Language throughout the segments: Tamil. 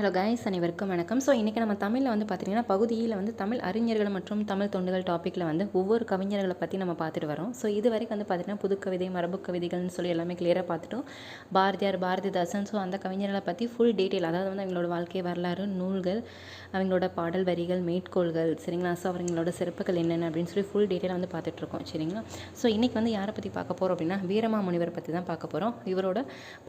ஹலோ கைஸ் அனைவருக்கும் வணக்கம். ஸோ இன்றைக்கி நம்ம தமிழில் வந்து பார்த்திங்கன்னா பகுதியில் வந்து தமிழ் அறிஞர்கள் மற்றும் தமிழ் தொண்டுகள் டாப்பிக்கில் வந்து ஒவ்வொரு கவிஞர்களை பற்றி நம்ம பார்த்துட்டு வரோம். ஸோ இது வரைக்கும் வந்து பார்த்திங்கன்னா புது மரபு கவிதைகள்னு சொல்லி எல்லாமே கிளியராக பார்த்துட்டோம். பாரதியார் பாரதிதாசன் ஸோ அந்த கவிஞர்களை பற்றி ஃபுல் டீட்டெயில் அதாவது வந்து அவங்களோட வாழ்க்கை வரலாறு நூல்கள் அவங்களோட பாடல் வரிகள் மேற்கோள்கள் சரிங்களா? ஸோ அவங்களோட சிறப்புகள் என்னென்ன அப்படின்னு சொல்லி ஃபுல் டீட்டெயிலாக வந்து பார்த்துட்ருக்கோம் சரிங்களா? ஸோ இன்றைக்கி வந்து யாரை பற்றி பார்க்க போகிறோம் அப்படின்னா வீரமா முனிவர் பற்றி தான் பார்க்க போகிறோம் இவரோட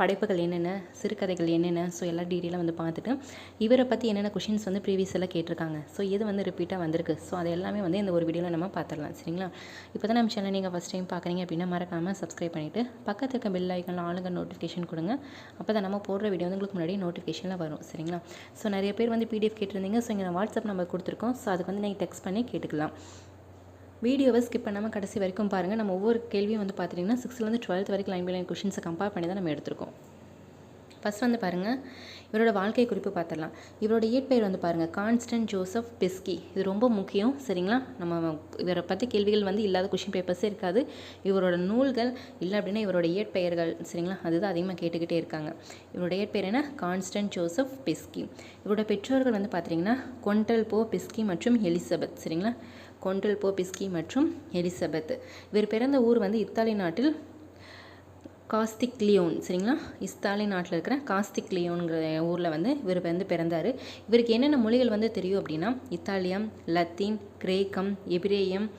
படைப்புகள் என்னென்ன சிறுகதைகள் என்னென்ன ஸோ எல்லா டீட்டெயிலாக வந்து பார்த்துட்டு இவரை பற்றி என்னென்ன கொஷின்ஸ் வந்து ப்ரீவியஸ் எல்லாம் கேட்டிருக்காங்க. ஸோ இது வந்து ரிப்பீட்டாக வந்திருக்கு? ஸோ அது எல்லாமே வந்து இந்த ஒரு வீடியோவில் நம்ம பார்த்துடலாம். சரிங்களா? இப்போ தான் நம்ம சேனல் நீங்கள் ஃபஸ்ட் டைம் பார்க்குறீங்க அப்படின்னா மறக்காமல் சப்ஸ்கிரைப் பண்ணிவிட்டு பக்கத்து இருக்க பெல் ஐக்கனில் ஆளுங்க நோட்டிஃபிகேஷன் கொடுங்க. அப்போ தான் நம்ம போடுற வீடியோ வந்து உங்களுக்கு முன்னாடி நோட்டிஃபிகேஷனில் வரும். சரிங்களா? ஸோ நிறைய பேர் வந்து பிடிஎஃப் கேட்டிருந்தீங்க. ஸோ இங்கே வாட்ஸ்அப் நம்பர் கொடுத்துருக்கோம். ஸோ அதுக்கு வந்து நீங்கள் டெக்ஸ்ட் பண்ணி கேட்டுக்கலாம். வீடியோவை ஸ்கிப் பண்ணாமல் கடைசி வரைக்கும் பாருங்கள் நம்ம ஒவ்வொரு கேள்வியும் வந்து பார்த்துட்டிங்கன்னா சிக்ஸ்த்லேருந்து டுவெல்த் வரைக்கும் லைன் பை லைன் கொஷின்ஸை கம்பேர் பண்ணி தான் நம்ம எடுத்திருக்கோம். ஃபஸ்ட் வந்து பாருங்கள் இவரோட வாழ்க்கை குறிப்பு பார்த்துடலாம் இவரோட இயற்பெயர் வந்து பாருங்கள் கான்ஸ்டன்ட் ஜோசப் பெஸ்கி இது ரொம்ப முக்கியம் சரிங்களா? நம்ம இவரை பற்றி கேள்விகள் வந்து இல்லாத கொஷின் பேப்பர்ஸே இருக்காது. இவரோட நூல்கள் இல்லை அப்படின்னா இவரோட இயற்பெயர்கள் சரிங்களா? அதுதான் அதிகமாக கேட்டுக்கிட்டே இருக்காங்க. இவரோட இயற்பெயர் என்ன? கான்ஸ்டன்ட் ஜோசப் பெஸ்கி இவரோட பெற்றோர்கள் வந்து பார்த்தீங்கன்னா கொண்டல் போ பிஸ்கி மற்றும் எலிசபெத் சரிங்களா? கொண்டல் போ பிஸ்கி மற்றும் எலிசபெத் இவர் பிறந்த ஊர் வந்து இத்தாலி நாட்டில் காஸ்திக் லியோன் சரிங்களா? இஸ்தாலி நாட்டில் இருக்கிற காஸ்திக் லியோன்கிற ஊரில் வந்து இவர் வந்து பிறந்தார். இவருக்கு என்னென்ன மொழிகள் வந்து தெரியும் அப்படின்னா இத்தாலியம் லத்தீன் கிரேக்கம் எபிரேயம்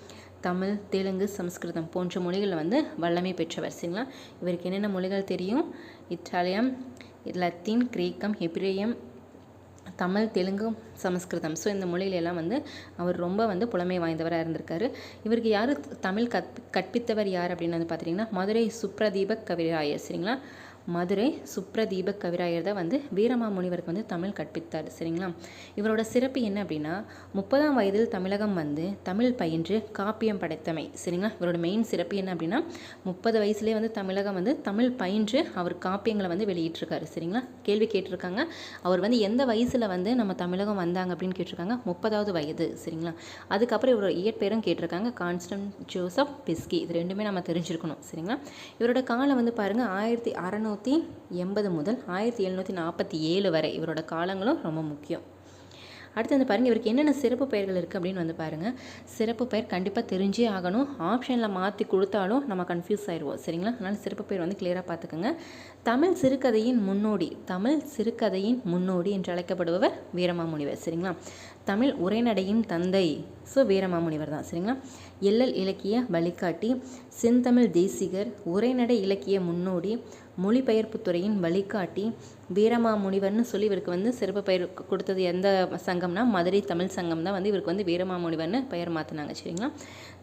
தமிழ் தெலுங்கு சம்ஸ்கிருதம் போன்ற மொழிகளில் வந்து வல்லமை பெற்றவர் சரிங்களா? இவருக்கு என்னென்ன மொழிகள் தெரியும்? இத்தாலியம் லத்தீன் கிரேக்கம் எபிரேயம் தமிழ் தெலுங்கு சமஸ்கிருதம். ஸோ இந்த மொழியிலெல்லாம் வந்து அவர் ரொம்ப வந்து புலமை வாய்ந்தவராக இருந்திருக்காரு. இவருக்கு யார் தமிழ் கற் கற்பித்தவர் யார் அப்படின்னு வந்து பார்த்தீங்கன்னா மதுரை சுப்ரதீபக் கவிராயர். சரிங்களா? மதுரை சுப்ரதீபக் கவிராயர் தான் வந்து வீரமாமுனிவருக்கு வந்து தமிழ் கற்பித்தார் சரிங்களா? இவரோட சிறப்பு என்ன அப்படின்னா முப்பதாம் வயதில் தமிழகம் வந்து தமிழ் பயின்று காப்பியம் படைத்தமை சரிங்களா? இவரோட மெயின் சிறப்பு என்ன அப்படின்னா முப்பது வயசுலேயே வந்து தமிழகம் வந்து தமிழ் பயின்று அவர் காப்பியங்களை வந்து வெளியிட்டிருக்காரு சரிங்களா? கேள்வி கேட்டிருக்காங்க. அவர் வந்து எந்த வயசில் வந்து நம்ம தமிழகம் வந்தாங்க அப்படின்னு கேட்டிருக்காங்க? முப்பதாவது வயது சரிங்களா? அதுக்கப்புறம் இவரோட இயற்பெயரும் கேட்டிருக்காங்க கான்ஸ்டன்ட் ஜோசப் பிஸ்கி. இது ரெண்டுமே நம்ம தெரிஞ்சிருக்கணும் சரிங்களா? இவரோட காலம் வந்து பாருங்கள் ஆயிரத்தி அறநூறு அறநூற்றி எண்பது முதல் ஆயிரத்தி எழுநூற்றி நாற்பத்தி ஏழு வரை இவரோட காலங்களும் ரொம்ப முக்கியம். அடுத்து வந்து பாருங்கள் இவருக்கு என்னென்ன சிறப்பு பெயர்கள் இருக்குது அப்படின்னு வந்து பாருங்கள் சிறப்பு பெயர் கண்டிப்பாக தெரிஞ்சே ஆகணும். ஆப்ஷனில் மாற்றி கொடுத்தாலும் நம்ம கன்ஃபியூஸ் ஆயிடுவோம். சரிங்களா? அதனால் சிறப்பு பெயர் வந்து கிளியராக பார்த்துக்கோங்க. தமிழ் சிறுகதையின் முன்னோடி தமிழ் சிறுகதையின் முன்னோடி என்று அழைக்கப்படுபவர் வீரமாமுனிவர். சரிங்களா? தமிழ் உரைநடையின் தந்தை ஸோ வீரமாமுனிவர் தான். சரிங்களா? எல்லல் இலக்கிய வழிகாட்டி செந்தமிழ் தேசிகர் உரைநடை இலக்கிய முன்னோடி மொழிபெயர்ப்பு துறையின் வழிகாட்டி வீரமாமுனிவர்னு சொல்லி இவருக்கு வந்து சிறப்பு பெயர் கொடுத்தது எந்த சங்கம்னா மதுரை தமிழ் சங்கம் தான் வந்து இவருக்கு வந்து வீரமாமுனிவர்னு பெயர் மாற்றினாங்க சரிங்களா?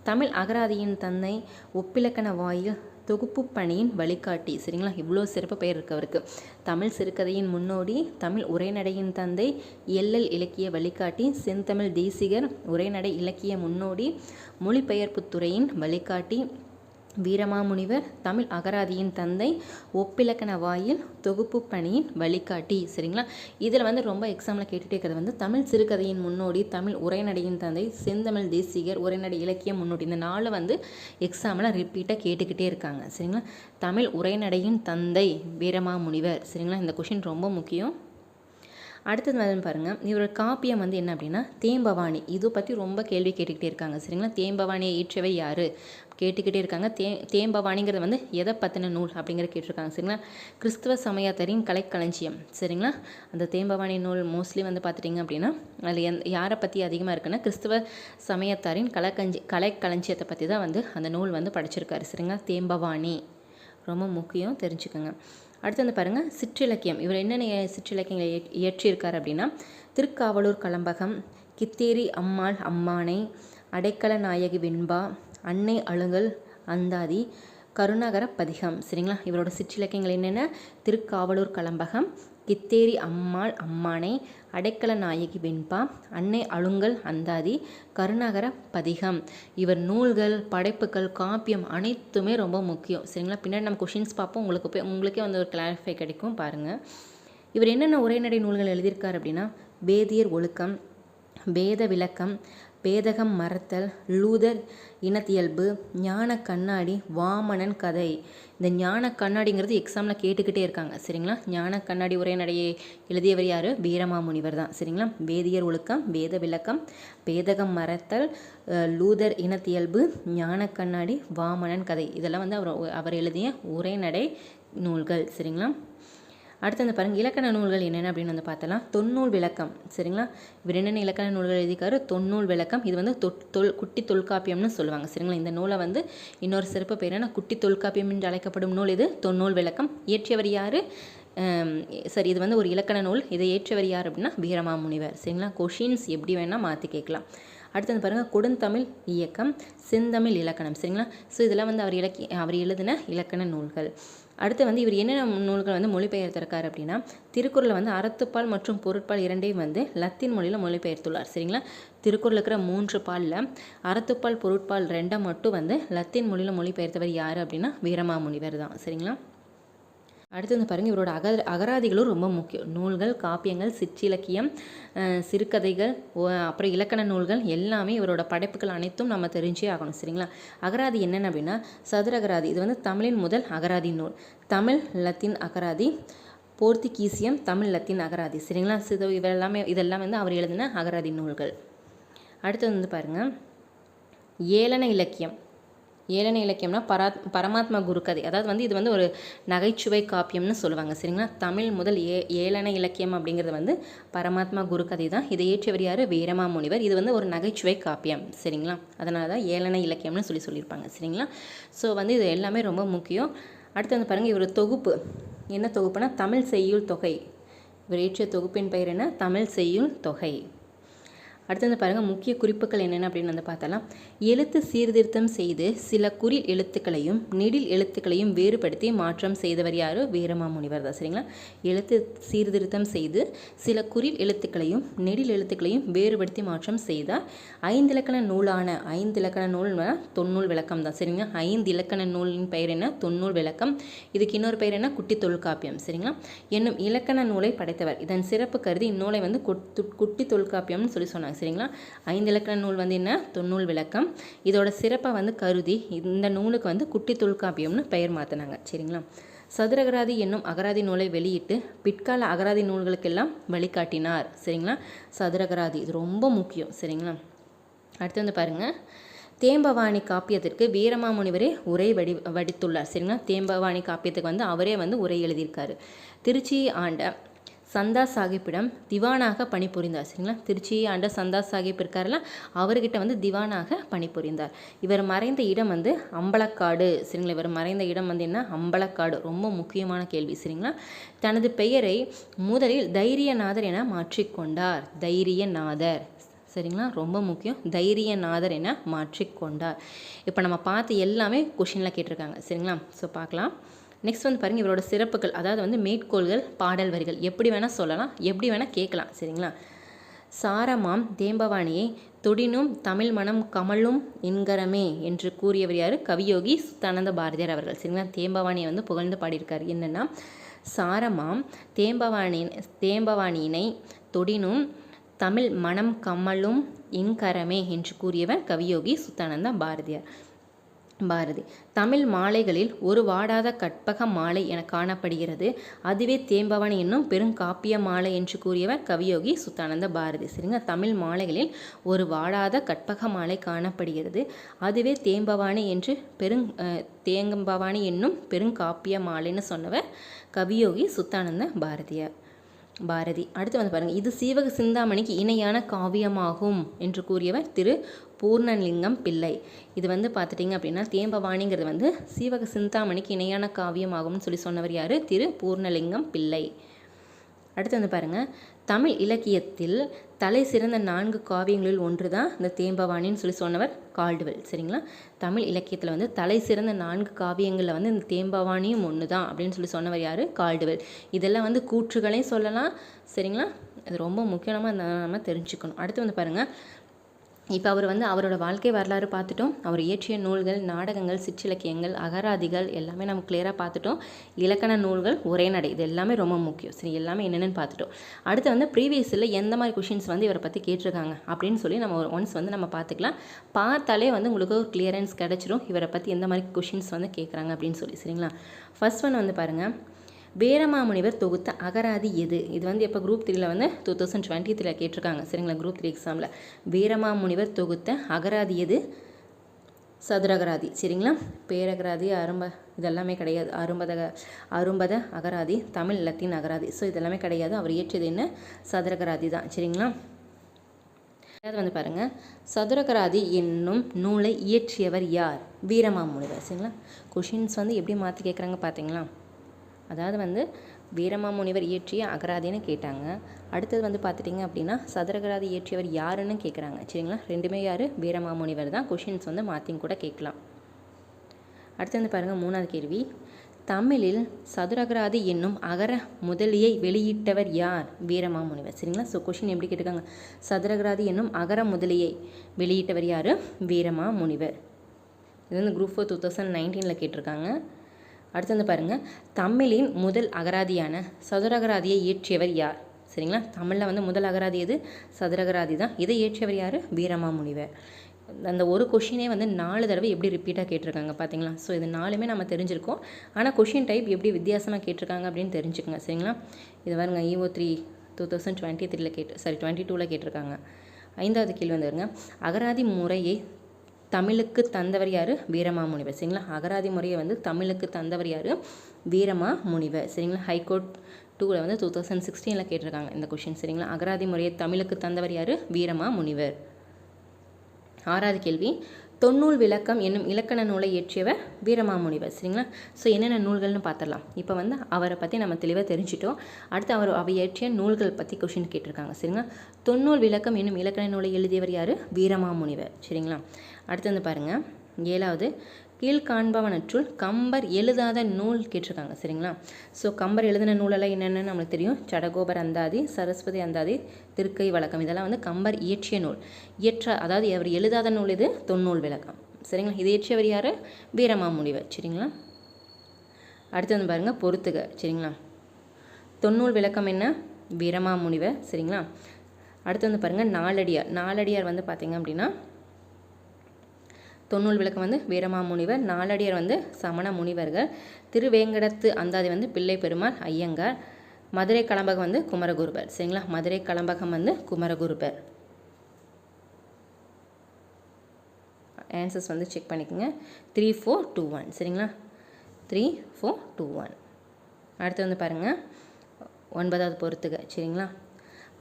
தமிழ் அகராதியின் தந்தை ஒப்பிலக்கண வாயில் தொகுப்பு பணியின் வழிகாட்டி சரிங்களா? இவ்வளோ சிறப்பு பெயர் இருக்கு அவருக்கு. தமிழ் சிறுகதையின் முன்னோடி தமிழ் உரைநடையின் தந்தை எல்லல் இலக்கிய வழிகாட்டி செந்தமிழ் தேசிகர் உரைநடை இலக்கிய முன்னோடி மொழிபெயர்ப்பு துறையின் வழிகாட்டி வீரமாமுனிவர் தமிழ் அகராதியின் தந்தை ஒப்பிலக்கண வாயில் தொகுப்பு பணியின் வழிகாட்டி. சரிங்களா? இதில் வந்து ரொம்ப எக்ஸாமில் கேட்டுகிட்டே இருக்கிறது வந்து தமிழ் சிறுகதையின் முன்னோடி தமிழ் உரைநடையின் தந்தை செந்தமிழ் தேசிகர் உரைநடை இலக்கிய முன்னோடி. இந்த நாலு வந்து எக்ஸாமில் ரிப்பீட்டாக கேட்டுக்கிட்டே இருக்காங்க. சரிங்களா? தமிழ் உரைநடையின் தந்தை வீரமாமுனிவர். சரிங்களா? இந்த கொஷின் ரொம்ப முக்கியம். அடுத்தது வந்து பாருங்கள் இவரோட காப்பியம் வந்து என்ன அப்படின்னா தேம்பவாணி. இதை பற்றி ரொம்ப கேள்வி கேட்டுக்கிட்டே இருக்காங்க சரிங்களா? தேம்பவாணியை ஈற்றவை யார்? கேட்டுக்கிட்டே இருக்காங்க. தே தேம்பவாணிங்கிறது வந்து எதை பற்றின நூல் அப்படிங்கிறத கேட்டிருக்காங்க சரிங்களா? கிறிஸ்துவ சமயத்தரின் கலைக்களஞ்சியம் சரிங்களா? அந்த தேம்பவாணி நூல் மோஸ்ட்லி வந்து பார்த்துட்டிங்க அப்படின்னா அதில் எந் யாரை பற்றி அதிகமாக இருக்குன்னா கிறிஸ்துவ சமயத்தாரின் கலைக்கஞ்சி கலைக்களஞ்சியத்தை பற்றி தான் வந்து அந்த நூல் வந்து படிச்சிருக்காரு சரிங்களா? தேம்பவாணி. ரொம்ப முக்கியம் தெரிஞ்சுக்கோங்க. அடுத்து வந்து பாருங்கள் சிற்றிலக்கியம். இவர் என்னென்ன சிற்றிலக்கியங்களை இயற்றியிருக்கார் அப்படின்னா திருக்காவலூர் கலம்பகம் கித்தேரி அம்மாள் அம்மானை அடைக்கல நாயகி வெண்பா அன்னை அழுங்கல் அந்தாதி கருணாகர பதிகம். சரிங்களா? இவரோட சிற்றிலக்கியங்கள் என்னென்ன? திருக்காவலூர் கலம்பகம் கித்தேரி அம்மாள் அம்மானை அடைக்கல நாயகி வெண்பா அன்னை அழுங்கல் அந்தாதி கருணாகர பதிகம். இவர் நூல்கள் படைப்புகள் காப்பியம் அனைத்துமே ரொம்ப முக்கியம். சரிங்களா? பின்னாடி நம்ம கொஷின்ஸ் பார்ப்போம். உங்களுக்கு போய் உங்களுக்கே வந்து ஒரு கிளாரிஃபை கிடைக்கும். பாருங்கள் இவர் என்னென்ன உரைநடை நூல்கள் எழுதியிருக்கார் அப்படின்னா வேதியர் ஒழுக்கம் வேத விளக்கம் பேதகம் மறத்தல் லூதர் இனத்தியல்பு ஞான கண்ணாடி வாமனன் கதை. இந்த ஞான கண்ணாடிங்கிறது எக்ஸாமில் கேட்டுக்கிட்டே இருக்காங்க. சரிங்களா? ஞான கண்ணாடி உரைநடையை எழுதியவர் யார்? வீரமாமுனிவர் தான். சரிங்களா? வேதியர் ஒழுக்கம் வேத விளக்கம் பேதகம் மறத்தல் லூதர் இனத்தியல்பு ஞான கண்ணாடி வாமனன் கதை. இதெல்லாம் வந்து அவர் அவர் எழுதிய உரைநடை நூல்கள். சரிங்களா? அடுத்து வந்து பாருங்கள் இலக்கண நூல்கள் என்னென்ன அப்படின்னு வந்து பார்த்தலாம். தொன்னூல் விளக்கம். சரிங்களா? இவர் என்னென்ன இலக்கண நூல்கள் எழுதிக்காரு தொன்னூல் விளக்கம். இது வந்து தொல் குட்டி தொல்காப்பியம்னு சொல்லுவாங்க. சரிங்களா? இந்த நூலை வந்து இன்னொரு சிறப்பு பேர் என்ன? குட்டி தொல்காப்பியம் என்று அழைக்கப்படும் நூல் இது. தொன்னூல் விளக்கம். இயற்றியவர் யார்? சரி இது வந்து ஒரு இலக்கண நூல். இதை ஏற்றவர் யார் அப்படின்னா? வீரமாமுனிவர். சரிங்களா? கொஷின்ஸ் எப்படி வேணால் மாற்றி கேட்கலாம். அடுத்து வந்து பாருங்கள் கொடுந்தமிழ் இயக்கம் செந்தமிழ் இலக்கணம். சரிங்களா? ஸோ இதெல்லாம் வந்து அவர் இலக்கிய அவர் எழுதின இலக்கண நூல்கள். அடுத்து வந்து இவர் என்னென்ன நூல்கள் வந்து மொழிபெயர்த்திருக்கார் அப்படின்னா திருக்குறளை வந்து அறத்துப்பால் மற்றும் பொருட்பால் இரண்டையும் வந்து லத்தீன் மொழியில் மொழிபெயர்த்துள்ளார். சரிங்களா? திருக்குறள் இருக்கிற மூன்று பாலில் அறத்துப்பால் பொருட்பால் ரெண்டை மட்டும் வந்து லத்தீன் மொழியில் மொழிபெயர்த்தவர் யார் அப்படின்னா வீரமாமுனிவர் தான். சரிங்களா? அடுத்து வந்து பாருங்கள் இவரோட அக அகராதிகளும் ரொம்ப முக்கியம். நூல்கள் காப்பியங்கள் சிற்றிலக்கியம் சிறுகதைகள் ஓ- அப்புறம் இலக்கண நூல்கள் எல்லாமே இவரோட படைப்புகள் அனைத்தும் நம்ம தெரிஞ்சே ஆகணும் சரிங்களா? அகராதி என்னென்ன அப்படின்னா சதுர அகராதி. இது வந்து தமிழின் முதல் அகராதி நூல். தமிழ் லத்தீன் அகராதி போர்த்துகீசியம் தமிழ் லத்தீன் அகராதி சரிங்களா? சித இதெல்லாமே இதெல்லாம் வந்து அவர் எழுதின அகராதி நூல்கள். அடுத்து வந்து பாருங்கள் ஏளன இலக்கியம். ஏளன இலக்கியம்னா பரா பரமாத்மா குருகதை அதாவது வந்து இது வந்து ஒரு நகைச்சுவை காப்பியம்னு சொல்லுவாங்க. சரிங்களா? தமிழ் முதல் ஏ ஏளன இலக்கியம் அப்படிங்கிறது வந்து பரமாத்மா குருகதை தான். இதை இயற்றியவர் யார்? வீரமாமுனிவர். இது வந்து ஒரு நகைச்சுவை காப்பியம். சரிங்களா? அதனால தான் ஏளன இலக்கியம்னு சொல்லி சொல்லியிருப்பாங்க. சரிங்களா? ஸோ வந்து இது எல்லாமே ரொம்ப முக்கியம். அடுத்து வந்து பாருங்கள் இவர் தொகுப்பு. என்ன தொகுப்புனா தமிழ் செய்யுள் தொகை. இவர் இயற்றிய தொகுப்பின் பெயர் என்ன? தமிழ் செய்யுள் தொகை. அடுத்து வந்து பாருங்கள் முக்கிய குறிப்புகள் என்னென்ன அப்படின்னு வந்து பார்த்தலாம் எழுத்து சீர்திருத்தம் செய்து சில குறில் எழுத்துக்களையும் நெடில் எழுத்துக்களையும் வேறுபடுத்தி மாற்றம் செய்தவர் யார்? வீரமாமுனிவர் தான் சரிங்களா? எழுத்து சீர்திருத்தம் செய்து சில குறில் எழுத்துக்களையும் நெடில் எழுத்துக்களையும் வேறுபடுத்தி மாற்றம் செய்தார். ஐந்து இலக்கண நூலான ஐந்து இலக்கண நூல் தொன்னூல் விளக்கம் தான் சரிங்களா? ஐந்து இலக்கண நூலின் பெயர் என்ன? தொன்னூல் விளக்கம். இதுக்கு இன்னொரு பெயர் என்ன? குட்டி தொல்காப்பியம் சரிங்களா? என்னும் இலக்கண நூலை படைத்தவர். இதன் சிறப்பு கருதி இந்நூலை வந்து குட்டி தொல்காப்பியம்னு சொல்லி சொன்னாங்க சரிங்களா? ஐந்து இலக்கண நூல் வந்து என்ன? தொன்னூல் விளக்கம். இதோட சிறப்பை வந்து கருதி இந்த நூலுக்கு வந்து குட்டி தொல்காப்பியம்னு பெயர் மாற்றினாங்க சரிங்களா? சதுரகராதி என்னும் அகராதி நூலை வெளியிட்டு பிற்கால அகராதி நூல்களுக்கெல்லாம் வழிகாட்டினார். சரிங்களா? சதுரகராதி. இது ரொம்ப முக்கியம். சரிங்களா? அடுத்து வந்து பாருங்கள் தேம்பவாணி காப்பியத்திற்கு வீரமாமுனிவரே உரை வடி வடித்துள்ளார். சரிங்களா? தேம்பவாணி காப்பியத்துக்கு வந்து அவரே வந்து உரை எழுதியிருக்காரு. திருச்சியை ஆண்ட சந்தா சாஹிப்பிடம் திவானாக பணிபுரிந்தார். சரிங்களா? திருச்சியை ஆண்ட சந்தா சாஹிப் இருக்காருல்ல அவர்கிட்ட வந்து திவானாக பணிபுரிந்தார். இவர் மறைந்த இடம் வந்து அம்பலக்காடு. சரிங்களா? இவர் மறைந்த இடம் வந்து என்ன? அம்பலக்காடு. ரொம்ப முக்கியமான கேள்வி. சரிங்களா? தனது பெயரை முதலில் தைரியநாதர் என மாற்றிக்கொண்டார் தைரியநாதர். சரிங்களா? ரொம்ப முக்கியம். தைரியநாதர் என மாற்றிக்கொண்டார் இப்போ நம்ம பார்த்து எல்லாமே கொஷினில் கேட்டிருக்காங்க. சரிங்களா? ஸோ பார்க்கலாம். நெக்ஸ்ட் வந்து பாருங்கள் இவரோட சிறப்புகள். அதாவது வந்து மேற்கோள்கள் பாடல் வரிகள். எப்படி வேணால் சொல்லலாம் எப்படி வேணால் கேட்கலாம் சரிங்களா? சாரமாம் தேம்பவாணியை தொடினும் தமிழ் மனம் கமலும் என்கரமே என்று கூறியவர் யார்? கவியோகி சுத்தானந்த பாரதியார் அவர்கள் சரிங்களா? தேம்பவாணியை வந்து புகழ்ந்து பாடியிருக்கார். என்னென்னா சாரமாம் தேம்பவாணி தேம்பவாணியினை தொடினும் தமிழ் மனம் கமலும் என்கரமே என்று கூறியவர் கவியோகி சுத்தானந்த பாரதியார். பாரதி. தமிழ் மாலைகளில் ஒரு வாடாத கற்பக மாலை என காணப்படுகிறது. அதுவே தேம்பவன் என்னும் பெருங்காப்பிய மாலை என்று கூறியவர் கவியோகி சுத்தானந்த பாரதி. சரிங்க? தமிழ் மாலைகளில் ஒரு வாடாத கற்பக மாலை காணப்படுகிறது. அதுவே தேம்பவாணி என்று பெருங் தேங்கம்பவானி தேங்கம்பவாணி என்னும் பெருங்காப்பிய மாலைன்னு சொன்னவர் கவியோகி சுத்தானந்த பாரதியார் பாரதி. அடுத்து வந்து பாருங்கள் இது சீவக சிந்தாமணிக்கு இணையான காவியமாகும் என்று கூறியவர் திரு பூர்ணலிங்கம் பிள்ளை. இது வந்து பார்த்துட்டிங்க அப்படின்னா தேம்பவாணிங்கிறது வந்து சீவக சிந்தாமணிக்கு இணையான காவியமாகும்னு சொல்லி சொன்னவர் யார்? திரு பூர்ணலிங்கம் பிள்ளை. அடுத்து வந்து பாருங்கள் தமிழ் இலக்கியத்தில் தலை சிறந்த நான்கு காவியங்களில் ஒன்று தான் இந்த தேம்பவாணின்னு சொல்லி சொன்னவர் கால்டுவெல். சரிங்களா? தமிழ் இலக்கியத்தில் வந்து தலை சிறந்த நான்கு காவியங்களில் வந்து இந்த தேம்பவாணியும் ஒன்று தான் அப்படின்னு சொல்லி சொன்னவர் யார்? கால்டுவெல். இதெல்லாம் வந்து கூற்றுகளையும் சொல்லலாம். சரிங்களா? இது ரொம்ப முக்கியமாக நம்ம தெரிஞ்சுக்கணும். அடுத்து வந்து பாருங்கள் இப்போ அவர் வந்து அவரோட வாழ்க்கை வரலாறு பார்த்துட்டோம். அவர் இயற்றிய நூல்கள் நாடகங்கள் சிற்றிலக்கியங்கள் அகராதிகள் எல்லாமே நம்ம கிளியராக பார்த்துட்டோம். இலக்கண நூல்கள் உரைநடை இது எல்லாமே ரொம்ப முக்கியம். சரி எல்லாமே என்னென்னு பார்த்துட்டோம். அடுத்து வந்து ப்ரீவியஸில் எந்த மாதிரி கொஷின்ஸ் வந்து இவரை பற்றி கேட்டிருக்காங்க அப்படின்னு சொல்லி நம்ம ஒன்ஸ் வந்து நம்ம பார்த்துக்கலாம். பார்த்தாலே வந்து உங்களுக்கு ஒரு கிளியரன்ஸ் கிடச்சிரும். இவரை பற்றி எந்த மாதிரி கொஷின்ஸ் வந்து கேட்குறாங்க அப்படின்னு சொல்லி. சரிங்களா? ஃபர்ஸ்ட் ஒன் வந்து பாருங்கள் வீரமாமுனிவர் தொகுத்த அகராதி எது? இது வந்து எப்போ குரூப் த்ரீல வந்து டூ தௌசண்ட் டுவெண்ட்டி த்ரீல கேட்டிருக்காங்க. சரிங்களா? குரூப் த்ரீ எக்ஸாமில் வீரமாமுனிவர் தொகுத்த அகராதி எது? சதுரகராதி. சரிங்களா? பேரகராதி அரும்ப இதெல்லாமே கிடையாது. அரும்பத அரும்பத அகராதி தமிழ் லத்தீன் அகராதி. ஸோ இதெல்லாமே கிடையாது. அவர் இயற்றியது என்ன? சதுரகராதி தான். சரிங்களா? அதாவது வந்து பாருங்கள் சதுரகராதி என்னும் நூலை இயற்றியவர் யார்? வீரமாமுனிவர். சரிங்களா? கொஷின்ஸ் வந்து எப்படி மாற்றி கேட்குறாங்க பார்த்தீங்களா அதாவது வந்து வீரமாமுனிவர் இயற்றிய அகராதின்னு கேட்டாங்க. அடுத்தது வந்து பார்த்துட்டிங்க அப்படின்னா சதுரகராதி இயற்றியவர் யாருன்னு கேட்குறாங்க சரிங்களா? ரெண்டுமே யார்? வீரமாமுனிவர் தான். கொஷின்ஸ் வந்து மாற்றியும் கூட கேட்கலாம். அடுத்து வந்து பாருங்கள் மூணாவது கேள்வி. தமிழில் சதுரகராதி என்னும் அகர முதலியை வெளியிட்டவர் யார்? வீரமாமுனிவர் சரிங்களா? ஸோ கொஷின் எப்படி கேட்டிருக்காங்க? சதுரகராதி என்னும் அகர முதலியை வெளியிட்டவர் யார்? வீரமாமுனிவர் இது வந்து குரூப் ஃபோர் டூ தௌசண்ட் நைன்டீனில் கேட்டிருக்காங்க. அடுத்து வந்து பாருங்கள் தமிழின் முதல் அகராதியான சதுரகராதியை இயற்றியவர் யார்? சரிங்களா? தமிழில் வந்து முதல் அகராதி எது? சதுரகராதி தான். இதை இயற்றியவர் யார்? வீரமாமுனிவர். அந்த ஒரு கொஷினே வந்து நாலு தடவை எப்படி ரிப்பீட்டாக கேட்டிருக்காங்க பார்த்தீங்களா ஸோ இது நாலுமே நம்ம தெரிஞ்சிருக்கோம். ஆனால் கொஷின் டைப் எப்படி வித்தியாசமாக கேட்டிருக்காங்க அப்படின்னு தெரிஞ்சுக்கோங்க. சரிங்களா? இது பாருங்க. EO three two thousand twenty த்ரீல கேட்டு சாரி டுவெண்ட்டி டூவில் கேட்டிருக்காங்க. ஐந்தாவது கேள்வி வந்துருங்க அகராதி முறையை தமிழுக்கு தந்தவர் யார்? வீரமாமுனிவர் சரிங்களா? அகராதி முறையை வந்து தமிழுக்கு தந்தவர் யார்? வீரமாமுனிவர் சரிங்களா? ஹைகோர்ட் டூவில் வந்து டூ தௌசண்ட் சிக்ஸ்டீனில் கேட்டிருக்காங்க இந்த கொஷின் சரிங்களா? அகராதி முறையை தமிழுக்கு தந்தவர் யார்? வீரமாமுனிவர் ஆறாவது கேள்வி. தொன்னூல் விளக்கம் என்னும் இலக்கண நூலை இயற்றியவர் வீரமாமுனிவர் சரிங்களா? ஸோ என்னென்ன நூல்கள்னு பார்த்துடலாம். இப்போ வந்து அவரை பற்றி நம்ம தெளிவாக தெரிஞ்சிட்டோம். அடுத்து அவர் அவர் இயற்றிய நூல்கள் பற்றி கொஷின் கேட்டிருக்காங்க. சரிங்களா? தொன்னூல் விளக்கம் என்னும் இலக்கண நூலை எழுதியவர் யார்? வீரமாமுனிவர் சரிங்களா? அடுத்து வந்து பாருங்கள் ஏழாவது கீழ்காண்பவனற்றுள் கம்பர் எழுதாத நூல் கேட்டிருக்காங்க. சரிங்களா? ஸோ கம்பர் எழுதின நூலெல்லாம் என்னென்னு நம்மளுக்கு தெரியும். சடகோபர் அந்தாதி சரஸ்வதி அந்தாதி திருக்கை வழக்கம். இதெல்லாம் வந்து கம்பர் இயற்றிய நூல். இயற்ற அதாவது அவர் எழுதாத நூல் இது தொன்னூல் விளக்கம். சரிங்களா? இது இயற்றியவர் யார்? வீரமாமுனிவர். சரிங்களா? அடுத்து வந்து பாருங்கள் பொறுத்துக. சரிங்களா? தொன்னூல் விளக்கம் என்ன? வீரமாமுனிவர். சரிங்களா? அடுத்து வந்து பாருங்கள் நாலடியார். நாலடியார் வந்து பார்த்திங்க அப்படின்னா தொன்னூல் விளக்கம் வந்து வீரமா முனிவர் நாலடியார் வந்து சமண முனிவர்கள் திருவேங்கடத்து அந்தாதி வந்து பிள்ளை பெருமாள் ஐயங்கார் மதுரை கலம்பகம் வந்து குமரகுருபர். சரிங்களா? மதுரை கலம்பகம் வந்து குமரகுருபர். ஆன்சர்ஸ் வந்து செக் பண்ணிக்கோங்க. த்ரீ ஃபோர் டூ ஒன் சரிங்களா? த்ரீ ஃபோர் டூ ஒன் அடுத்து வந்து பாருங்கள் ஒன்பதாவது பொறுத்துக. சரிங்களா?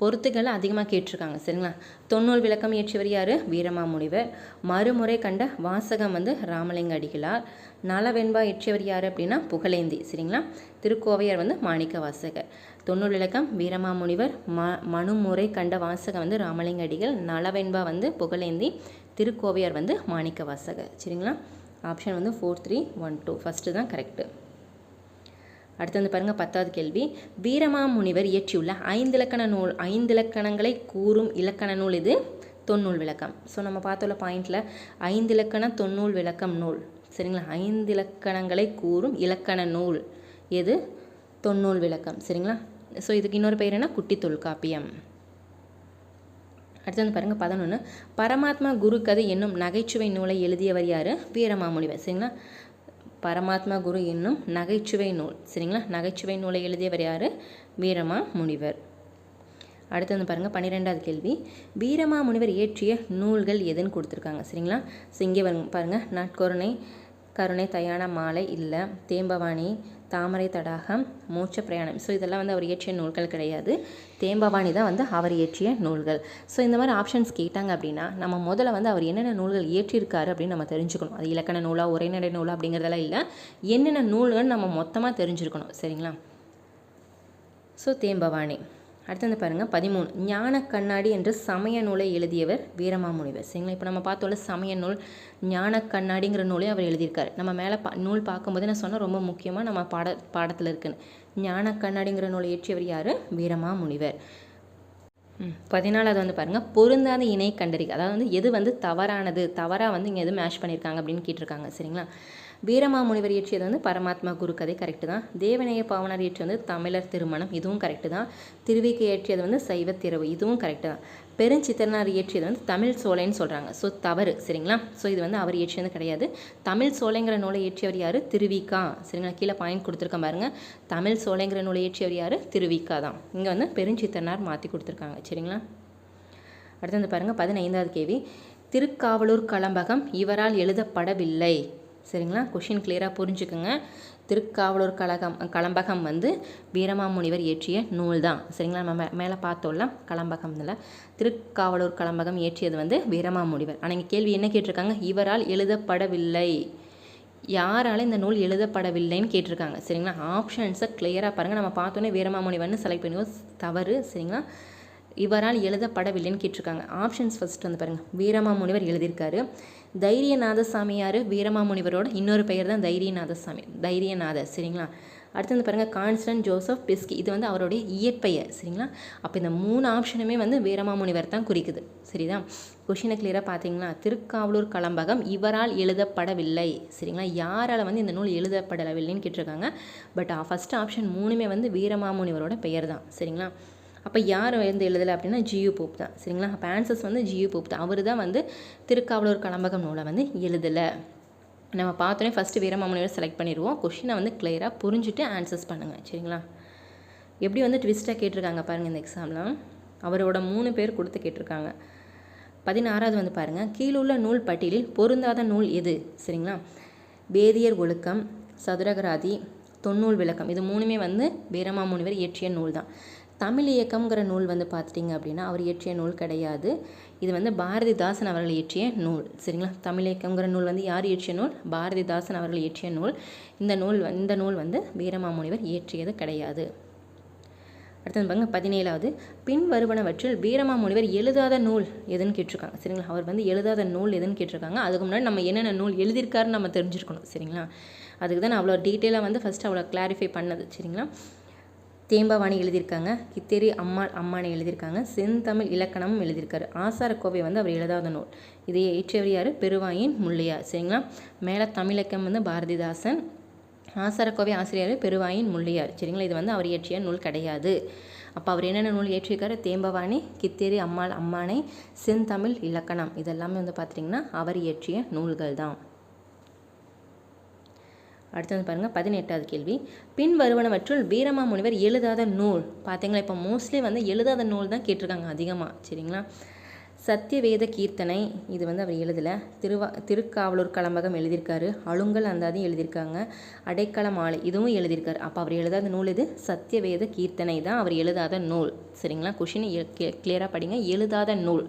பொருத்துகளை அதிகமாக கேட்டிருக்காங்க சரிங்களா? தொன்னூல் விளக்கம் இயற்றியவர் யார்? வீரமாமுனிவர் மறுமுறை கண்ட வாசகம் வந்து ராமலிங்க அடிகளார். நலவெண்பா இயற்றியவர் யார் அப்படின்னா புகழேந்தி சரிங்களா? திருக்கோவையார் வந்து மாணிக்க வாசகர். தொன்னூல் விளக்கம் வீரமாமுனிவர் ம மனுமுறை கண்ட வாசகம் வந்து ராமலிங்க அடிகள். நலவெண்பா வந்து புகழேந்தி. திருக்கோவையார் வந்து மாணிக்க வாசகர் சரிங்களா? ஆப்ஷன் வந்து four three one two first தான் கரெக்டு அடுத்து வந்து பாருங்கள் பத்தாவது கேள்வி. வீரமாமுனிவர் இயற்றியுள்ள ஐந்திலக்கண நூல் ஐந்திலக்கணங்களை கூறும் இலக்கண நூல் இது தொன்னூல் விளக்கம். ஸோ நம்ம பார்த்துள்ள பாயிண்டில் ஐந்திலக்கண தொன்னூல் விளக்கம் நூல். சரிங்களா? ஐந்திலக்கணங்களை கூறும் இலக்கண நூல் எது? தொன்னூல் விளக்கம். சரிங்களா? ஸோ இதுக்கு இன்னொரு பெயர் என்ன? குட்டி தொல்காப்பியம். அடுத்து வந்து பாருங்கள் பதினொன்று பரமாத்மா குரு கதை என்னும் நகைச்சுவை நூலை எழுதியவர் யார்? வீரமாமுனிவர் சரிங்களா? பரமாத்மா குரு என்னும் நகைச்சுவை நூல். சரிங்களா? நகைச்சுவை நூலை எழுதியவர் யார்? வீரமா முனிவர். அடுத்து வந்து பாருங்கள் பன்னிரெண்டாவது கேள்வி. வீரமா முனிவர் இயற்றிய நூல்கள் எதுன்னு கொடுத்துருக்காங்க சரிங்களா? ஸோ இங்கே பாருங்கள் நாட்கொருணை கருணை தயான மாலை இல்லை தேம்பவாணி தாமரை தடாகம் மூச்ச பிரயாணம். ஸோ இதெல்லாம் வந்து அவர் இயற்றிய நூல்கள் கிடையாது. தேம்பவாணி தான் வந்து அவர் இயற்றிய நூல்கள். ஸோ இந்த மாதிரி ஆப்ஷன்ஸ் கேட்டாங்க அப்படின்னா நம்ம முதல்ல வந்து அவர் என்னென்ன நூல்கள் இயற்றியிருக்காரு அப்படின்னு நம்ம தெரிஞ்சுக்கணும். அது இலக்கண நூலாக உரைநடை நூலாக அப்படிங்கிறதெல்லாம் இல்லை. என்னென்ன நூல்கள் நம்ம மொத்தமாக தெரிஞ்சிருக்கணும். சரிங்களா? ஸோ தேம்பவாணி. அடுத்து வந்து பாருங்கள் பதிமூணு. ஞான கண்ணாடி என்று சமய நூலை எழுதியவர் வீரமாமுனிவர். சரிங்களா? இப்போ நம்ம பார்த்தோம்ல சமய நூல் ஞான கண்ணாடிங்கிற நூலையும் அவர் எழுதியிருக்காரு. நம்ம மேலே பா நூல் பார்க்கும்போது நான் சொன்னால் ரொம்ப முக்கியமாக நம்ம பாட பாடத்தில் இருக்குன்னு. ஞான கண்ணாடிங்கிற நூலை இயற்றியவர் யார்? வீரமாமுனிவர். பதினாலாவது வந்து பாருங்கள் பொருந்தாத இணை கண்டறி அதாவது வந்து எது வந்து தவறானது தவறாக வந்து இங்கே எது மேஷ் பண்ணியிருக்காங்க அப்படின்னு கேட்டிருக்காங்க. சரிங்களா? வீரமாமுனிவர் இயற்றியது வந்து பரமாத்மா குரு கதை கரெக்டு தான். தேவநேய பாவனார் இயற்றியது வந்து தமிழர் திருமணம் இதுவும் கரெக்டு தான். திருவிக்கு இயற்றியது வந்து சைவத்திரவு இதுவும் கரெக்டு தான். பெருஞ்சித்திரனார் இயற்றியது வந்து தமிழ் சோலைன்னு சொல்கிறாங்க ஸோ தவறு சரிங்களா? ஸோ இது வந்து அவர் இயற்றியது கிடையாது. தமிழ் சோலைங்கிற நூலை இயற்றியவர் யார்? திருவிக்கா சரிங்களா? கீழே பாயிண்ட் கொடுத்துருக்கேன் பாருங்கள் தமிழ் சோலைங்கிற நூலை இயற்றியவர் யார்? திருவிக்கா தான். இங்கே வந்து பெருஞ்சித்திரனார் மாற்றி கொடுத்துருக்காங்க. சரிங்களா? அடுத்து வந்து பாருங்கள் பதினைந்தாவது கேள்வி. திருக்காவலூர் கலம்பகம் இவரால் எழுதப்படவில்லை. சரிங்களா? கொஷின் கிளியராக புரிஞ்சுக்குங்க. திருக்காவலூர் கழகம் கலம்பகம் வந்து வீரமாமுனிவர் இயற்றிய நூல் தான் சரிங்களா? நம்ம மே- மேலே பார்த்தோம்ல கலம்பகம்ல திருக்காவலூர் கலம்பகம் இயற்றியது வந்து வீரமாமுனிவர். ஆனால் இங்கே கேள்வி என்ன கேட்டிருக்காங்க? இவரால் எழுதப்படவில்லை. யாரால இந்த நூல் எழுதப்படவில்லைன்னு கேட்டிருக்காங்க. சரிங்களா? ஆப்ஷன்ஸை கிளியராக பாருங்கள் நம்ம பார்த்தோன்னே வீரமாமுனிவர்னு செலக்ட் பண்ணுவோம் தவறு. சரிங்களா? இவரால் எழுதப்படவில்லைன்னு கேட்டிருக்காங்க. ஆப்ஷன்ஸ் ஃபஸ்ட்டு வந்து பாருங்கள் வீரமாமுனிவர் எழுதியிருக்காரு. தைரியநாத சாமியார் வீரமாமுனிவரோட இன்னொரு பெயர் தான் தைரியநாத சாமி தைரியநாதர் சரிங்களா? அடுத்து வந்து பாருங்கள் கான்ஸ்டன்ட் ஜோசப் பிஸ்கி. இது வந்து அவருடைய இயற்பெயர் சரிங்களா? அப்போ இந்த மூணு ஆப்ஷனுமே வந்து வீரமாமுனிவர் தான் குறிக்குது சரிதா? கொஷினை கிளியராக பார்த்தீங்களா திருக்காவலூர் கலம்பகம் இவரால் எழுதப்படவில்லை சரிங்களா? யாரால் வந்து இந்த நூல் எழுதப்படவில்லைன்னு கேட்டிருக்காங்க. பட் ஃபஸ்ட் ஆப்ஷன் மூணுமே வந்து வீரமாமுனிவரோட பெயர் தான் சரிங்களா? அப்போ யார் வந்து எழுதலை அப்படின்னா ஜியு போப் தான். சரிங்களா? அப்போ ஆன்சர்ஸ் வந்து ஜியு போப் தான். அவர் தான் வந்து திருக்காவலூர் கலம்பகம் நூலை வந்து எழுதலை. நம்ம பார்த்தோன்னே ஃபஸ்ட்டு வீரமாமுனிவர் செலக்ட் பண்ணிடுவோம். கொஷினை வந்து கிளியராக புரிஞ்சுட்டு ஆன்சர்ஸ் பண்ணுங்கள் சரிங்களா? எப்படி வந்து ட்விஸ்ட்டாக கேட்டிருக்காங்க பாருங்கள் இந்த எக்ஸாம்லாம் அவரோட மூணு பேர் கொடுத்து கேட்டிருக்காங்க. பதினாறாவது வந்து பாருங்கள் கீழுள்ள நூல் பட்டியலில் பொருந்தாத நூல் எது? சரிங்களா? வேதியர் ஒழுக்கம் சதுரகராதி தொன்னூல் விளக்கம். இது மூணுமே வந்து வீரமாமுனிவர் இயற்றிய நூல் தான். தமிழ் இயக்கம்ங்கிற நூல் வந்து பார்த்துட்டிங்க அப்படின்னா அவர் இயற்றிய நூல் கிடையாது. இது வந்து பாரதிதாசன் அவர்கள் இயற்றிய நூல். சரிங்களா? தமிழ் இயக்கம்ங்கிற நூல் வந்து யார் இயற்றிய நூல்? பாரதிதாசன் அவர்கள் இயற்றிய நூல். இந்த நூல் இந்த நூல் வந்து வீரமாமுனிவர் இயற்றியது கிடையாது. அடுத்தது பாருங்க பதினேழாவது. பின் வருவனவற்றில் வீரமாமுனிவர் எழுதாத நூல் எதுன்னு கேட்டிருக்காங்க. சரிங்களா? அவர் வந்து எழுதாத நூல் எதுன்னு கேட்டிருக்காங்க. அதுக்கு முன்னாடி நம்ம என்னென்ன நூல் எழுதியிருக்காருன்னு நம்ம தெரிஞ்சிருக்கணும். சரிங்களா? அதுக்கு தான் நான் அவ்வளோ டீட்டெயிலாக வந்து ஃபஸ்ட்டு அவ்வளோ கிளாரிஃபை பண்ணது. சரிங்களா? தேம்பவாணி எழுதியிருக்காங்க. கித்தேரி அம்மாள் அம்மானை எழுதியிருக்காங்க. செந்தமிழ் இலக்கணமும் எழுதியிருக்காரு. ஆசாரக்கோவை வந்து அவர் எழுதாத நூல். இதை இயற்றியவர் யார்? பெருவாயின் முள்ளையார் சரிங்களா? மேலே தமிழக்கம் வந்து பாரதிதாசன். ஆசாரக்கோவை ஆசிரியர் பெருவாயின் முள்ளியார் சரிங்களா? இது வந்து அவர் இயற்றிய நூல் கிடையாது. அப்போ அவர் என்னென்ன நூல் இயற்றியிருக்காரு தேம்பவாணி கித்தேரி அம்மாள் அம்மானை செந்தமிழ் இலக்கணம். இதெல்லாமே வந்து பார்த்திங்கன்னா அவர் இயற்றிய நூல்கள் தான் அடுத்தது பாருங்கள் பதினெட்டாவது கேள்வி. பின் வருவனவற்றுள் வீரமாமுனிவர் எழுதாத நூல். பார்த்தீங்களா இப்போ மோஸ்ட்லி வந்து எழுதாத நூல் தான் கேட்டிருக்காங்க அதிகமாக சரிங்களா? சத்தியவேத கீர்த்தனை இது வந்து அவர் எழுதலை. திருவா திருக்காவலூர் கலம்பகம் எழுதியிருக்காரு. அழுங்கல் அந்தாதி எழுதியிருக்காங்க. அடைக்கல மாலை இதுவும் எழுதியிருக்காரு. அப்போ அவர் எழுதாத நூல் இது சத்தியவேத கீர்த்தனை தான் அவர் எழுதாத நூல். சரிங்களா? கொஷின் கிளியராக படிங்க. எழுதாத நூல்.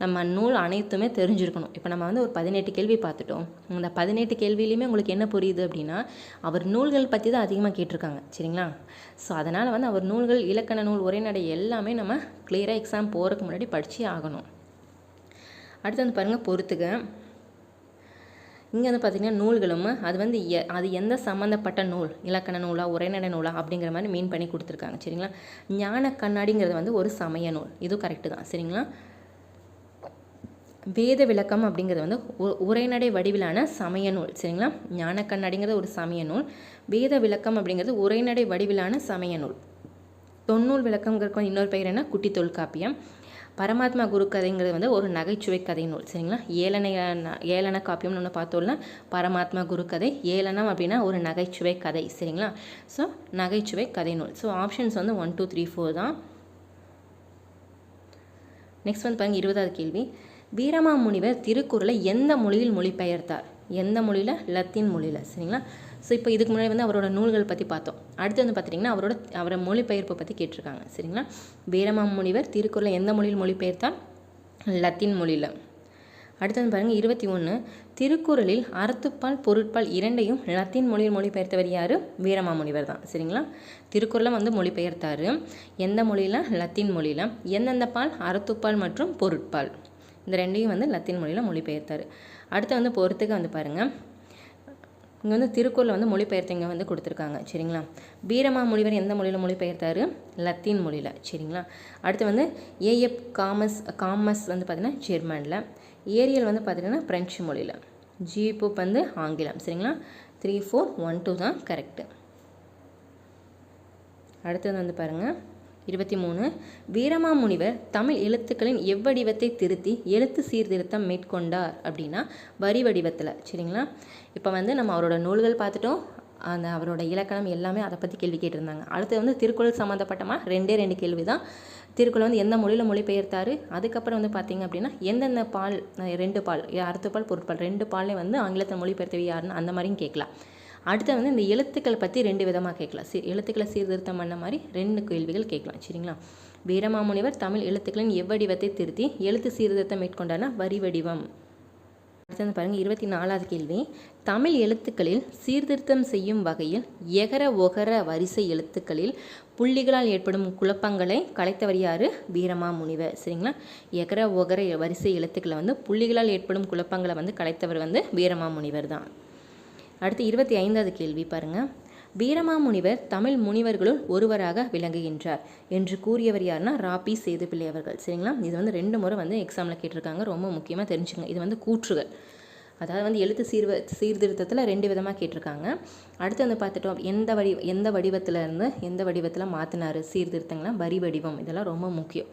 நம்ம நூல் அனைத்துமே தெரிஞ்சிருக்கணும். இப்போ நம்ம வந்து ஒரு பதினெட்டு கேள்வி பார்த்துட்டோம். அந்த பதினெட்டு கேள்வியிலையுமே உங்களுக்கு என்ன புரியுது அப்படின்னா அவர் நூல்கள் பற்றி தான் அதிகமாக கேட்டிருக்காங்க. சரிங்களா? ஸோ அதனால் வந்து அவர் நூல்கள் இலக்கண நூல் உரைநடை எல்லாமே நம்ம கிளியராக எக்ஸாம் போகிறதுக்கு முன்னாடி படித்தே ஆகணும். அடுத்து வந்து பாருங்கள் பொறுத்துக்க இங்கே வந்து பார்த்திங்கன்னா நூல்களும் அது வந்து எ- அது எந்த சம்மந்தப்பட்ட நூல்? இலக்கண நூலா உரைநடை நூலா அப்படிங்கிற மாதிரி மீன் பண்ணி கொடுத்துருக்காங்க. சரிங்களா? ஞான கண்ணாடிங்கிறது வந்து ஒரு சமய நூல். இதுவும் கரெக்டு தான். சரிங்களா? வேத விளக்கம் அப்படிங்கிறது வந்து உ- உரைநடை வடிவிலான சமய நூல் சரிங்களா? ஞான கண்ணாடிங்கிறது ஒரு சமய நூல் வேத விளக்கம் அப்படிங்கிறது உரைநடை வடிவிலான சமய நூல் தொன்னூல் விளக்கம்ங்கிறது இன்னொரு பெயர் என்ன? குட்டி தொல்காப்பியம். பரமாத்மா குரு கதைங்கிறது வந்து ஒரு நகைச்சுவை கதை நூல் சரிங்களா ஏளன ஏளன காப்பியம்னு ஒன்று பார்த்தோன்னா பரமாத்மா குரு கதை ஏளனம் அப்படின்னா ஒரு நகைச்சுவை கதை சரிங்களா? ஸோ நகைச்சுவை கதை நூல் ஸோ ஆப்ஷன்ஸ் வந்து ஒன் டூ த்ரீ ஃபோர் தான். நெக்ஸ்ட் வந்து பாருங்கள் இருபதாவது கேள்வி. வீரமாமுனிவர் திருக்குறளை எந்த மொழியில் மொழிபெயர்த்தார்? எந்த மொழியில்? லத்தீன் மொழியில். சரிங்களா? ஸோ இப்போ இதுக்கு முன்னாடி வந்து அவரோட நூல்கள் பற்றி பார்த்தோம். அடுத்து வந்து பார்த்தீங்கன்னா அவரோட அவரை மொழிபெயர்ப்பை பற்றி கேட்டிருக்காங்க. சரிங்களா? வீரமாமுனிவர் திருக்குறளை எந்த மொழியில் மொழிபெயர்த்தார்? லத்தீன் மொழியில். அடுத்து வந்து பாருங்கள் இருபத்தி ஒன்று திருக்குறளில் அறத்துப்பால் பொருட்பால் இரண்டையும் லத்தீன் மொழியில் மொழிபெயர்த்தவர் யார்? வீரமாமுனிவர் தான். சரிங்களா? திருக்குறளை வந்து மொழிபெயர்த்தார். எந்த மொழியில்? லத்தீன் மொழியில். எந்தெந்த பால்? அறத்துப்பால் மற்றும் பொருட்பால். இந்த ரெண்டையும் வந்து லத்தீன் மொழியில் மொழிபெயர்த்தார். அடுத்து வந்து பொறுத்துக்கு வந்து பாருங்கள் இங்கே வந்து திருக்குறளை வந்து மொழிபெயர்த்து இங்கே வந்து கொடுத்துருக்காங்க. சரிங்களா? பீரமா முனிவர் எந்த மொழியில் மொழிபெயர்த்தாரு? லத்தீன் மொழியில். சரிங்களா? அடுத்து வந்து ஏஎப் காமஸ் காமஸ் வந்து பார்த்திங்கன்னா ஜெர்மனில். ஏரியல் வந்து பார்த்திங்கன்னா ஃப்ரெஞ்சு மொழியில். ஜிபுப் வந்து ஆங்கிலம். சரிங்களா? த்ரீ ஃபோர் ஒன் டூ தான் கரெக்டு அடுத்தது வந்து பாருங்கள் இருபத்தி மூணு. வீரமாமுனிவர் தமிழ் எழுத்துக்களின் எவ்வடிவத்தை திருத்தி எழுத்து சீர்திருத்தம் மேற்கொண்டார் அப்படின்னா வரி வடிவத்தில் சரிங்களா? இப்போ வந்து நம்ம அவரோட நூல்கள் பார்த்துட்டோம். அந்த அவரோட இலக்கணம் எல்லாமே அதை பற்றி கேள்வி கேட்டிருந்தாங்க. அடுத்து வந்து திருக்குறள் சம்மந்தப்பட்டமாக ரெண்டே ரெண்டு கேள்வி தான். திருக்குறள் வந்து எந்த மொழியில் மொழிபெயர்த்தாரு? அதுக்கப்புறம் வந்து பார்த்திங்க அப்படின்னா எந்தெந்த பால் ரெண்டு பால் அறுத்து பால் பொருட்பால் ரெண்டு பாலே வந்து ஆங்கிலத்தில் மொழிபெயர்த்தவை யாருன்னு அந்த மாதிரியும் கேட்கலாம். அடுத்து வந்து இந்த எழுத்துக்கள் பற்றி ரெண்டு விதமாக கேட்கலாம். சி எழுத்துக்களை சீர்திருத்தம் பண்ண மாதிரி ரெண்டு கேள்விகள் கேட்கலாம். சரிங்களா? வீரமாமுனிவர் தமிழ் எழுத்துக்களின் எவ்வடிவத்தை திருத்தி எழுத்து சீர்திருத்தம் மேற்கொண்டானா வரி வடிவம். அடுத்து வந்து பாருங்கள் இருபத்தி நாலாவது கேள்வி. தமிழ் எழுத்துக்களில் சீர்திருத்தம் செய்யும் வகையில் எகர ஒகர வரிசை எழுத்துக்களில் புள்ளிகளால் ஏற்படும் குழப்பங்களை கலைத்தவர் யார்? வீரமாமுனிவர். சரிங்களா? எகர ஒகர வரிசை எழுத்துக்களை வந்து புள்ளிகளால் ஏற்படும் குழப்பங்களை வந்து கலைத்தவர் வந்து வீரமாமுனிவர் தான். அடுத்து இருபத்தி ஐந்தாவது கேள்வி பாருங்கள் வீரமாமுனிவர் தமிழ் முனிவர்களுள் ஒருவராக விளங்குகின்றார் என்று கூறியவர் யாருன்னா ராபி சேதுப்பிள்ளை அவர்கள். சரிங்களா? இது வந்து ரெண்டு முறை வந்து எக்ஸாமில் கேட்டிருக்காங்க. ரொம்ப முக்கியமாக தெரிஞ்சுங்க இது வந்து கூற்றுகள். அதாவது வந்து எழுத்து சீர்வ சீர்திருத்தத்தில் ரெண்டு விதமாக கேட்டிருக்காங்க. அடுத்து வந்து பார்த்துட்டோம். எந்த வடி எந்த வடிவத்தில் இருந்து எந்த வடிவத்தில் மாற்றினார் சீர்திருத்தங்கள்லாம் வரி வடிவம். இதெல்லாம் ரொம்ப முக்கியம்.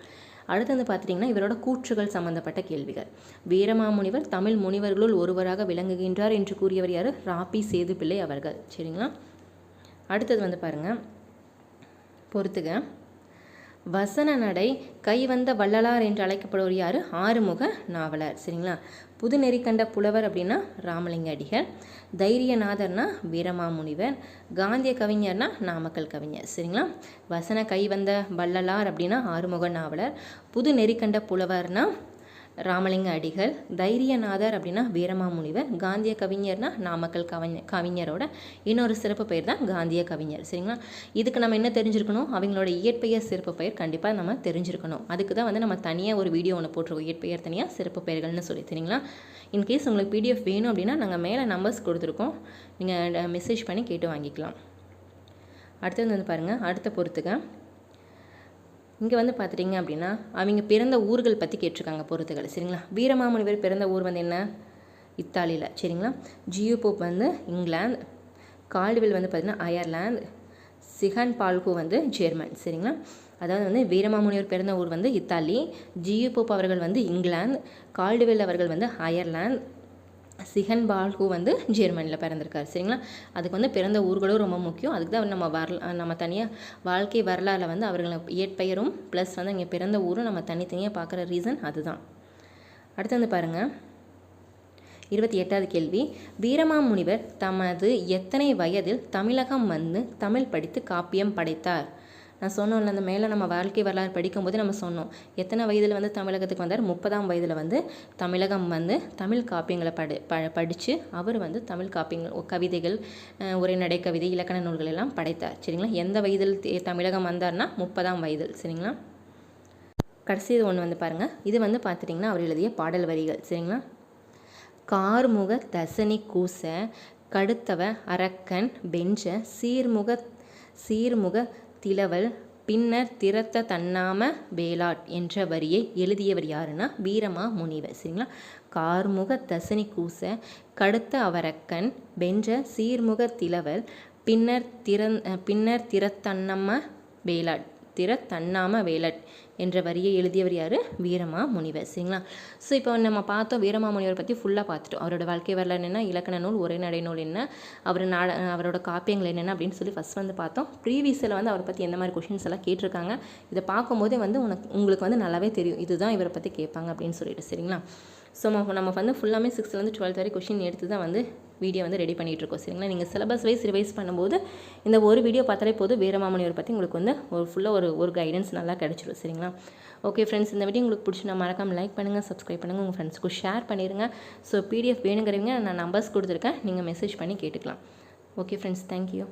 அடுத்து வந்து பார்த்துட்டிங்கன்னா இவரோட கூற்றுகள் சம்பந்தப்பட்ட கேள்விகள். வீரமாமுனிவர் தமிழ் முனிவர்களுள் ஒருவராக விளங்குகின்றார் என்று கூறியவர் யார்? ராபி சேதுப்பிள்ளை அவர்கள். சரிங்களா? அடுத்தது வந்து பாருங்கள் பொறுத்துக்க வசன நடை கைவந்த வள்ளலார் என்று அழைக்கப்படுவர் யார்? ஆறுமுக நாவலர். சரிங்களா? புதுநெறி கண்ட புலவர் அப்படின்னா ராமலிங்க அடிகள் தைரியநாதர்னா வீரமாமுனிவர் காந்திய கவிஞர்னா நாமக்கல் கவிஞர். சரிங்களா? வசன கைவந்த வள்ளலார் அப்படின்னா ஆறுமுக நாவலர். புது நெறி கண்ட புலவர்னா ராமலிங்க அடிகள் தைரியநாதர் அப்படின்னா வீரமாமுனிவர் காந்திய கவிஞர்னா நாமக்கல் கவிஞர் கவிஞரோட இன்னொரு சிறப்பு பெயர் தான் காந்திய கவிஞர் சரிங்களா? இதுக்கு நம்ம என்ன தெரிஞ்சிருக்கணும்? அவங்களோட இயற்பெயர் சிறப்பு பெயர் கண்டிப்பாக நம்ம தெரிஞ்சிருக்கணும். அதுக்கு தான் வந்து நம்ம தனியாக ஒரு வீடியோ ஒன்று போட்டிருக்கோம் இயற்பெயர் தனியாக சிறப்பு பெயர்கள்னு சொல்லி சரிங்களா? இன்கேஸ் உங்களுக்கு பிடிஎஃப் வேணும் அப்படின்னா நாங்கள் மேலே நம்பர்ஸ் கொடுத்துருக்கோம். நீங்கள் மெசேஜ் பண்ணி கேட்டு வாங்கிக்கலாம். அடுத்தது வந்து பாருங்கள் அடுத்த பொறுத்துக்க. இங்கே வந்து பார்த்துட்டிங்க அப்படின்னா அவங்க பிறந்த ஊர்கள் பற்றி கேட்டிருக்காங்க பொறுத்துகள் சரிங்களா? வீரமாமுனிவர் பிறந்த ஊர் வந்து என்ன? இத்தாலியில். சரிங்களா? ஜியோபோப் வந்து இங்கிலாந்து கால்டுவெல் வந்து பார்த்திங்கன்னா அயர்லாந்து சிகன் பால்கோ வந்து ஜெர்மன். சரிங்களா? அதாவது வந்து வீரமாமுனிவர் பிறந்த ஊர் வந்து இத்தாலி ஜியோபோப் அவர்கள் வந்து இங்கிலாந்து கால்டுவெல் அவர்கள் வந்து அயர்லாந்து சிகன் பால்கு வந்து ஜெர்மனியில் பிறந்திருக்காரு சரிங்களா? அதுக்கு வந்து பிறந்த ஊர்களும் ரொம்ப முக்கியம். அதுக்கு தான் நம்ம வரல நம்ம தனியாக வாழ்க்கை வரலாறில் வந்து அவர்களை இயற்பெயரும் ப்ளஸ் வந்து இங்கே பிறந்த ஊரும் நம்ம தனித்தனியாக பார்க்குற ரீசன் அதுதான். அடுத்து வந்து பாருங்கள் இருபத்தி எட்டாவது கேள்வி. வீரமாமுனிவர் தமது எத்தனை வயதில் தமிழகம் வந்து தமிழ் படித்து காப்பியம் படைத்தார்? நான் சொன்னோம்ல அந்த மேலே நம்ம வாழ்க்கை வரலாறு படிக்கும்போது நம்ம சொன்னோம். எத்தனை வயதில் வந்து தமிழகத்துக்கு வந்தார்? முப்பதாம் வயதில் வந்து தமிழகம் வந்து தமிழ் காப்பியங்களை படி ப படித்து அவர் வந்து தமிழ் காப்பியங்கள் கவிதைகள் உரைநடை கவிதை இலக்கண நூல்கள் எல்லாம் படைத்தார். சரிங்களா? எந்த வயதில் தமிழகம் வந்தார்னா முப்பதாம் வயதில். சரிங்களா? கடைசி ஒன்று வந்து பாருங்கள் இது வந்து பார்த்துட்டிங்கன்னா அவர் எழுதிய பாடல் வரிகள். சரிங்களா? கார்முக தசனி கூச கடுத்தவ அரக்கன் பெஞ்ச சீர்முக சீர்முக திலவல் பின்னர் திறத்த தன்னாம வேளாட் என்ற வரியை எழுதியவர் யாருன்னா வீரமா முனிவர் சரிங்களா? கார்முக தசனி கூச கடுத்த அவரக்கன் வென்ற சீர்முக திலவல் பின்னர் திறன் பின்னர் திறத்தன்னம்ம வேளாட். திற தன்னாம வேலட் என்ற வரியை எழுதியவர் யார்? வீரமா முனிவர். சரிங்களா? ஸோ இப்போ நம்ம பார்த்தோம் வீரமா முனிவர் பற்றி ஃபுல்லாக பார்த்துட்டோம். அவரோட வாழ்க்கை வரலாறு என்ன இலக்கண நூல் உரை நடை நூல் என்ன அவர் நாட அவரோட காப்பியங்கள் என்னென்ன அப்படின்னு சொல்லி ஃபஸ்ட் வந்து பார்த்தோம். ப்ரீவியஸில் வந்து அவரை பற்றி எந்த மாதிரி கொஷின்ஸ் எல்லாம் கேட்டிருக்காங்க. இதை பார்க்கும்போதே வந்து உனக்கு உங்களுக்கு வந்து நல்லாவே தெரியும். இதுதான் இவரை பற்றி கேட்பாங்க அப்படின்னு சொல்லிட்டு சரிங்களா? ஸோ நம்ம வந்து ஃபுல்லாமே சிக்ஸ்த்லேருந்து டுவெல்த் வரை கொஷின் எடுத்து தான் வந்து வீடியோ வந்து ரெடி பண்ணிகிட்ருக்கோம் சரிங்களா? நீங்கள் சிலபஸ் வைஸ் ரிவைஸ் பண்ணும்போது இந்த ஒரு வீடியோ பார்த்தாலே போதும். வீரமாமணியர் பற்றி உங்களுக்கு வந்து ஒரு ஃபுல்லாக ஒரு ஒரு கைடன்ஸ் நல்லா கிடச்சிரும். சரிங்களா? ஓகே ஃப்ரெண்ட்ஸ் இந்த வீடியோ உங்களுக்கு பிடிச்சி நான் மறக்காமல் லைக் பண்ணுங்கள் சப்ஸ்கிரைப் பண்ணுங்கள் உங்கள் ஃப்ரெண்ட்ஸ்க்கு ஷேர் பண்ணிடுங்க ஸோ பிடிஎஃப் வேணுங்கிறவங்க நான் நம்பர்ஸ் கொடுத்துருக்கேன். நீங்கள் மெசேஜ் பண்ணி கேட்டுக்கலாம். Okay friends thank you